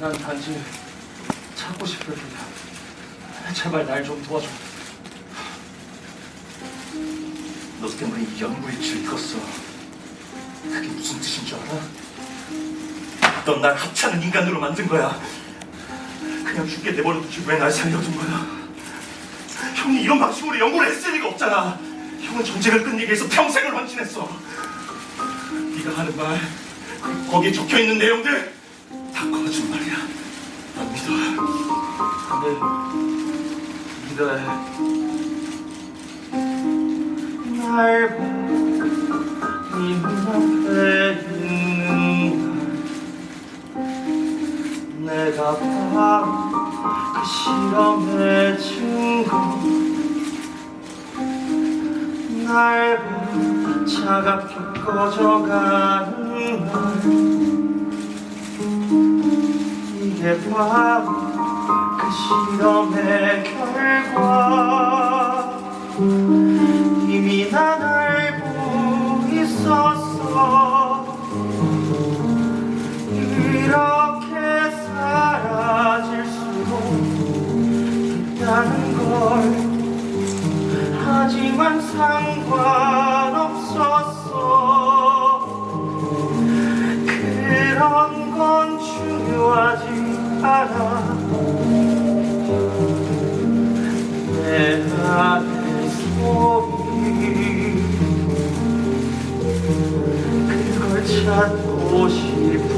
난 단지 찾고 싶을 뿐이야. 제발 날 좀 도와줘. 너 때문에 이 연구일지를 읽었어. 그게 무슨 뜻인 줄 알아? 넌 날 하찮은 인간으로 만든 거야. 그냥 죽게 내버려두지 왜 날 살려둔 거야? 형이 이런 방식으로 연구를 했을 리가 없잖아. 형은 전쟁을 끝내기 위해서 평생을 헌신했어. 네가 하는 말, 거기에 적혀 있는 내용들. 근데 믿어야 해. 날 봐, 네 눈앞에 있는 날, 내가 바로 그 실험의 증거. 날 봐, 차갑게 꺼져가는 날. 바로 그 실험의 결과. 이미 난 알고 있었어. 이렇게 사라질 수도 있다는 걸. 하지만 상관없었어 찾고 싶어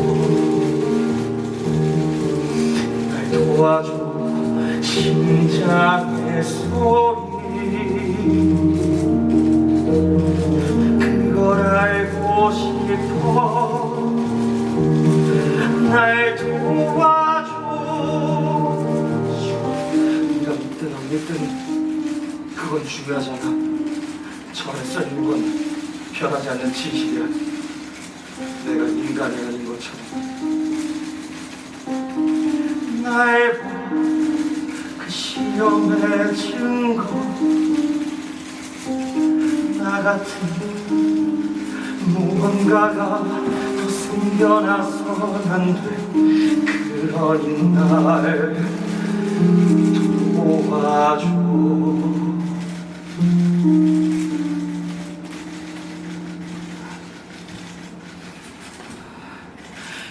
날 도와줘 심장의 소리. 그걸 알고 싶어. 날 도와줘. 네가 믿든 안 믿든 그건 중요하잖아. 절에 써있는 건 변하지 않는 진실이야 내가 인간이 아닌 것처럼 날 봐, 그 실험의 증거 나 같은 무언가가 더 생겨나선 안돼 그러니 날 도와줘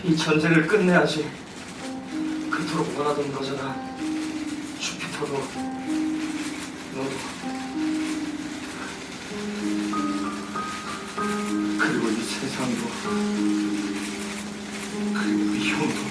이 전쟁을 끝내야지. 그토록 원하던 거잖아. 주피터도 너도. 그리고 이 세상도. 그리고 우리 형도